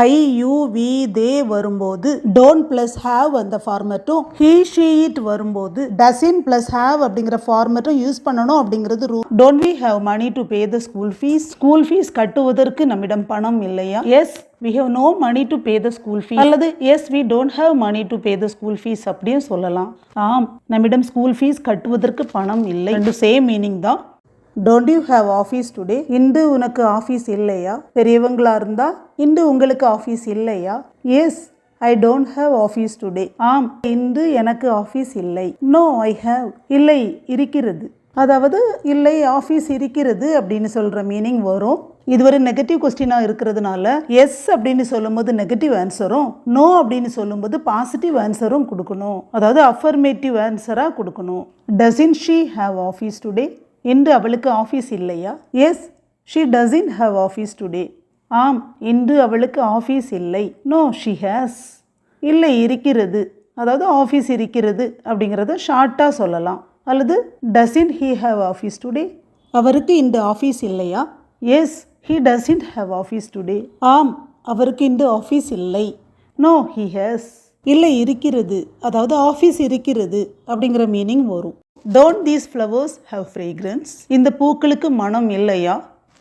I you we they வரும்போது don't plus have அந்த ஃபார்மேட்டும் ஹீ ஷீ இட் வரும்போது டசின் ப்ளஸ் ஹாவ் அப்படிங்கிற ஃபார்மேட்டும் யூஸ் பண்ணணும் அப்படிங்கிறது rule don't we have money to pay the school fees school fees கட்டுவதற்கு நம்மிடம் பணம் இல்லையா? Yes we have no money to pay the school fees அல்லது yes we don't have money to pay the school fees அப்படியும் சொல்லலாம். ஆம் நம்மிடம் school fees கட்டுவதற்கு பணம் இல்லை. ரெண்டு சேம் மீனிங் தான். Don't you have office today இன்று உனக்கு ஆஃபீஸ் இல்லையா? பெரியவங்களா இருந்தா இன்று உங்களுக்கு ஆஃபீஸ் இல்லையா? Yes I don't have office today ஆம் இன்று எனக்கு ஆஃபீஸ் இல்லை. நோ ஐ ஹாவ் இல்லை இருக்கிறது. அதாவது இல்லை ஆஃபீஸ் இருக்கிறது அப்படின்னு சொல்கிற மீனிங் வரும். இது ஒரு நெகட்டிவ் கொஸ்டினாக இருக்கிறதுனால எஸ் அப்படின்னு சொல்லும்போது நெகட்டிவ் ஆன்சரும் நோ அப்படின்னு சொல்லும்போது பாசிட்டிவ் ஆன்சரும் கொடுக்கணும். அதாவது அஃபர்மேட்டிவ் ஆன்சராக கொடுக்கணும். Doesn't she have office today இன்று அவளுக்கு ஆஃபீஸ் இல்லையா? Yes she doesn't have office today ஆம் இன்று அவளுக்கு ஆஃபீஸ் இல்லை. நோ ஷி ஹேஸ் இல்லை இருக்கிறது. அதாவது ஆஃபீஸ் இருக்கிறது அப்படிங்கிறத ஷார்ட்டாக சொல்லலாம். அல்லது doesn't he have office today அவருக்கு இந்த ஆஃபீஸ் இல்லையா? Yes he doesn't have office today ஆம் அவருக்கு இந்த ஆஃபீஸ் இல்லை. நோ ஹீ ஹேஸ் இல்லை இருக்கிறது. அதாவது ஆஃபீஸ் இருக்கிறது அப்படிங்கிற மீனிங் வரும். Don't these flowers have fragrance இந்த பூக்களுக்கு மனம் இல்லையா?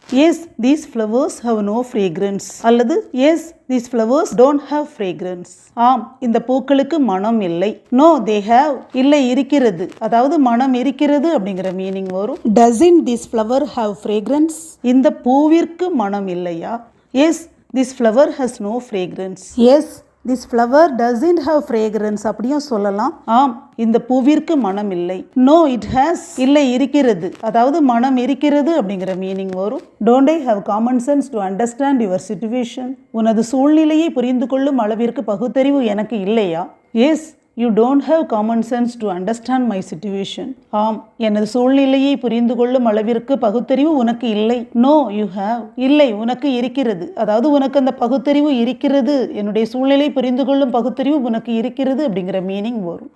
Yes these flowers have no fragrance அல்லது yes these flowers don't have fragrance ஆம் இந்த பூக்களுக்கு மனம் இல்லை. நோ தே ஹாவ் இல்லை இருக்கிறது. அதாவது மனம் இருக்கிறது அப்படிங்கிற மீனிங் வரும். Doesn't this flower have fragrance இந்த பூவிற்கு மனம் இல்லையா? Yes this flower has no fragrance yes this flower doesn't have fragrance அப்படியும் சொல்லலாம். ஆம் இந்த பூவிற்கு மனம் இல்லை. நோ இட் ஹேஸ் இல்லை இருக்கிறது. அதாவது மனம் இருக்கிறது அப்படிங்கிற மீனிங் வரும். Don't I have common sense to understand your situation உனது சூழ்நிலையை புரிந்து கொள்ளும் அளவிற்கு பகுத்தறிவு எனக்கு இல்லையா? Yes you don't have common sense to understand my situation ஆம் எனது சூழ்நிலையை புரிந்து கொள்ளும் அளவிற்கு பகுத்தறிவு உனக்கு இல்லை. நோ யூ ஹேவ் இல்லை உனக்கு இருக்கிறது. அதாவது உனக்கு அந்த பகுத்தறிவு இருக்கிறது. என்னுடைய சூழ்நிலை புரிந்து கொள்ளும் பகுத்தறிவு உனக்கு இருக்கிறது அப்படிங்கிற மீனிங் வரும்.